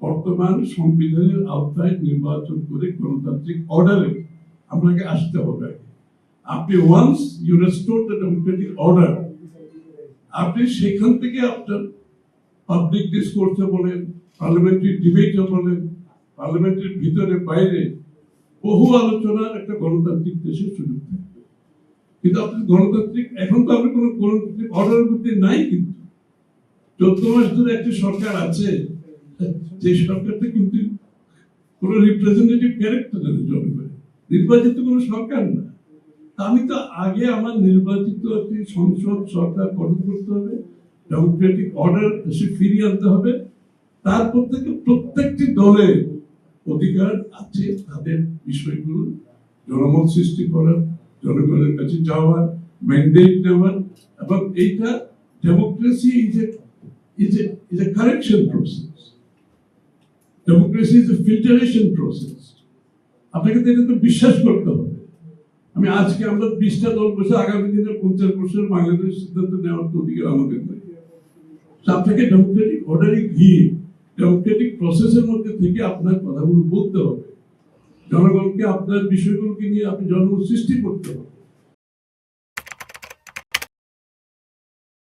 বর্তমান সংবিধানের আওতায় নির্বাচন করে গণতান্ত্রিক অর্ডারে আপনাকে আসতে হবে আপনি once you restore the democratic order আপনি সেখান থেকে আপনার পাবলিক ডিসকোর্সে বলেন পার্লামেন্টারি ডিবেটে বলেন পার্লামেন্টের ভিতরে, বাইরে, বহু আলোচনার একটা গণতান্ত্রিক দেশের সুযোগ থাকবে কিন্তু আপনি গণতান্ত্রিক, এখন তো আমরা কোনো গণতান্ত্রিক অর্ডারের মধ্যে নাই কিন্তু। চোদ্দ মাস ধরে একটা সরকার আছে যে সরকারটা কিন্তু কোনো রিপ্রেজেন্টেটিভ ক্যারেক্টার জনগণের নির্বাচিত কোনো সরকার না। আমি তো আগে আমার নির্বাচিত একটি সংসদ সরকার গঠন করতে হবে ডেমোক্রেটিক অর্ডার দেশে ফিরিয়ে আনতে হবে। তারপর থেকে প্রত্যেকটি দলের অধিকার আছে তাদের বিষয়গুলো। জনমত সৃষ্টি করার, জনগণের কাছে যাওয়ার ম্যান্ডেট নেওয়ার এবং এইটা democracy is a is a is a correction process democracy is a filtration process আপনাকে তো এটা তো বিশ্বাস করতে হবে। আমি আজকে আমরা বিশটা দল বসে আগামী দিনে পঞ্চাশ বছর বাংলাদেশ সিদ্ধান্ত নেওয়ার তো অধিকার আমাদের নেই। আপনাকে ডেমোক্রেটিক অর্ডারে গিয়ে ডেমোক্রেটিক প্রসেসের মধ্যে থেকে আপনার কথাগুলো বলতে হবে। জনগণকে, আপনার বিষয়গুলোকে নিয়ে আপনি জনগণ সৃষ্টি করতে হবে।